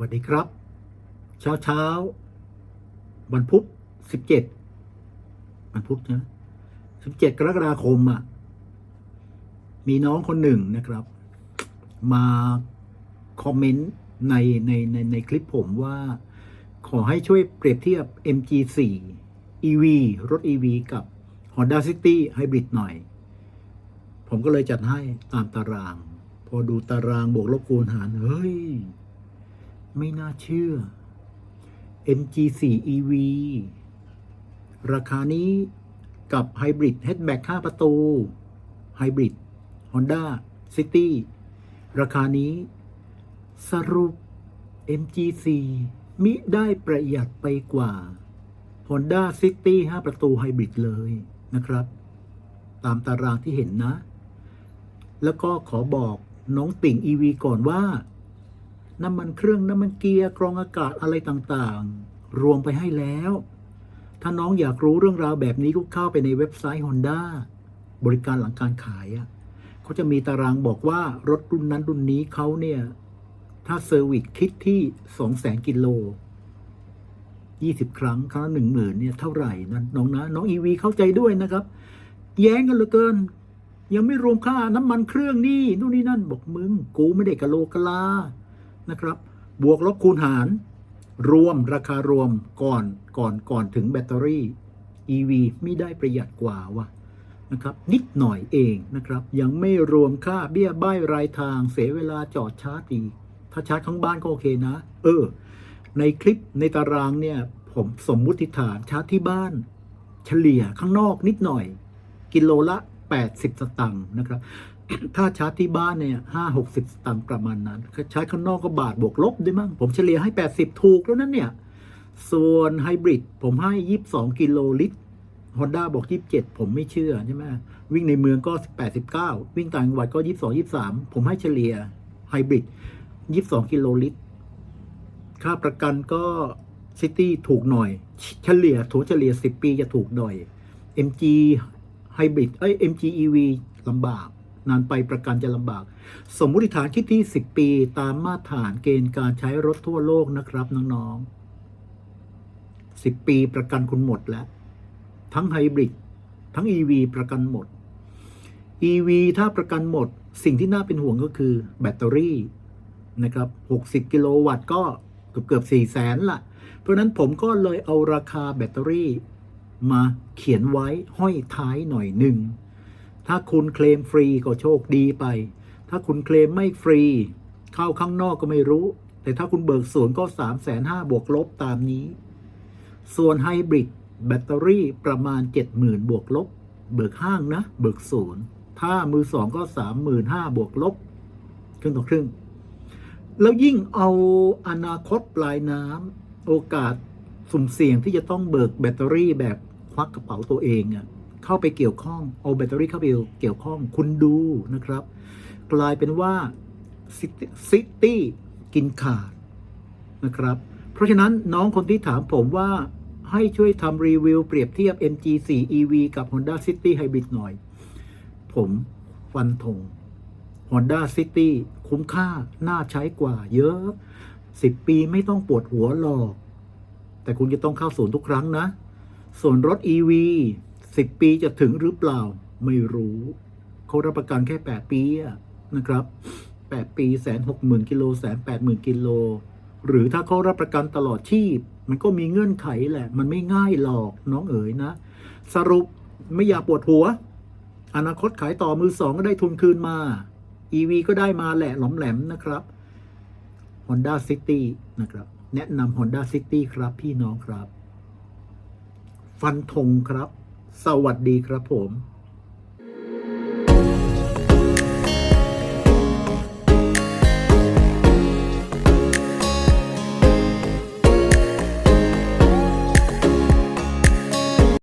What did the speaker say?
สวัสดีครับ เช้าเช้าวันพุธสิบเจ็ดวันพุธนะสิบเจ็ดกรกฎาคมอะ มีน้องคนหนึ่งนะครับ มาคอมเมนต์ในในในในคลิปผมว่า ขอให้ช่วยเปรียบเทียบ MG4 EV รถ EV กับ Honda City Hybrid หน่อย ผมก็เลยจัดให้ตามตาราง พอดูตารางบวกลบคูณหาร เฮ้ย ไม่น่าเชื่อ MG4 EV ราคานี้กับ Hybrid Hatchback 5ประตู Hybrid Honda City ราคานี้ สรุป MG4 มิได้ประหยัดไปกว่า Honda City 5 ประตู Hybrid เลยนะครับ ตามตารางที่เห็นนะ แล้วก็ขอบอกน้องติ่ง EV ก่อนว่า น้ำมันเครื่องน้ำมันเกียร์กรองอากาศอะไรต่างๆ รวมไปให้แล้ว ถ้าน้องอยากรู้เรื่องราวแบบนี้ก็เข้าไปในเว็บไซต์ Honda บริการหลังการขายอะเขาจะมีตารางบอกว่ารถรุ่นนั้นรุ่นนี้เขาเนี่ยถ้าเซอร์วิสคิดที่สองแสนกิโลยี่สิบครั้งครั้งหนึ่งหมื่นเนี่ยเท่าไหร่นั่นน้องนะ น้องอีวีเข้าใจด้วยนะครับ แย้งกันเหลือเกิน ยังไม่รวมค่าน้ำมันเครื่องนี่นู่นนี่นั่น บอกมึง กูไม่ได้กะโลกะลา นะครับ บวกลบคูณหาร รวมราคารวมก่อนก่อนก่อนถึงแบตเตอรี่ EV ไม่ได้ประหยัดกว่าวะนะครับ นิดหน่อยเองนะครับ ยังไม่รวมค่าเบี้ยบ้ายรายทาง เสียเวลาจอดชาร์จอีกถ้าชาร์จข้างบ้านก็โอเคนะ เออ ในคลิปในตารางเนี่ย ผมสมมุติฐานชาร์จที่บ้าน เฉลี่ยข้างนอกนิดหน่อย กิโลละ 80 สตังค์นะครับ ถ้าชาร์จที่บ้านเนี่ยห้าหกสิบสตังค์ประมาณนั้นชาร์จข้างนอกก็บาทบวกลบด้วยมั้งผมเฉลี่ยให้ 80 ถูกแล้วนั่นเนี่ย ส่วนไฮบริดผมให้ 22 กิโลลิตรฮอนด้าบอก 27 ผมไม่เชื่อใช่ไหมวิ่งในเมืองก็89วิ่งต่างจังหวัดก็ 22 23 ผมให้เฉลี่ยไฮบริด22 กิโลลิตร ค่าประกันก็ซิตี้ถูกหน่อย เฉลี่ยถัวเฉลี่ย 10 ปีจะถูกหน่อย MG ไฮบริดเอ้ย MG EV ลำบาก นานไปประกันจะลำบาก สมมุติฐานคิดที่ 10 ปี ตามมาตรฐานเกณฑ์การใช้รถทั่วโลกนะครับน้องๆ 10 ปีประกันคุณหมดแล้ว ทั้งไฮบริดทั้ง EV ประกันหมด EV ถ้าประกันหมด สิ่งที่น่าเป็นห่วงก็คือแบตเตอรี่นะครับ 60 กิโลวัตต์ก็เกือบเกือบ4แสนละเพราะนั้นผมก็เลยเอาราคาแบตเตอรี่ มาเขียนไว้ห้อยท้ายหน่อยหนึ่ง ถ้าคุณเคลมฟรีก็โชคดีไป ถ้าคุณเคลมไม่ฟรี เข้าข้างนอกก็ไม่รู้ แต่ถ้าคุณเบิกศูนย์ก็3 5 0 0 0บวกลบตามนี้ ส่วนไฮบริดแบตเตอรี่ประมาณ 70,000 บวกลบ เบิกห้างนะ เบิกศูนย์ถ้ามือสองก็ 35,000บวกลบครึ่งต่อครึ่ง แล้วยิ่งเอาอนาคตปลายน้ำโอกาสสุ่มเสี่ยงที่จะต้องเบิกแบตเตอรี่แบบ วักกระเป๋าตัวเองอะเข้าไปเกี่ยวข้องเอาแบตเตอรี่เข้าไปเกี่ยวข้องคุณดูนะครับ กลายเป็นว่าซิตี้กินขาดนะครับ เพราะฉะนั้นน้องคนที่ถามผมว่าให้ช่วยทำรีวิวเปรียบเทียบ MG4 EV กับ Honda City Hybrid หน่อย ผมฟันธง Honda City คุ้มค่า น่าใช้กว่าเยอะ 10 ปีไม่ต้องปวดหัวหรอก แต่คุณจะต้องเข้าศูนย์ทุกครั้งนะ ส่วนรถ EV 10 ปีจะถึงหรือเปล่าไม่รู้เขารับประกันแค่ 8 ปีนะครับ 8 ปีแสนหกหมื่นกิโลแสนแปดหมื่นกิโล หรือถ้าเขารับประกันตลอดชีพ มันก็มีเงื่อนไขแหละ มันไม่ง่ายหรอกน้องเอ๋ยนะ สรุปไม่อยากปวดหัว อนาคตขายต่อมือสองก็ได้ทุนคืนมา EV ก็ได้มาแหละหลอมแหลมนะครับ Honda City นะครับ แนะนำ Honda City ครับพี่น้องครับ ฟันธงครับ สวัสดีครับผม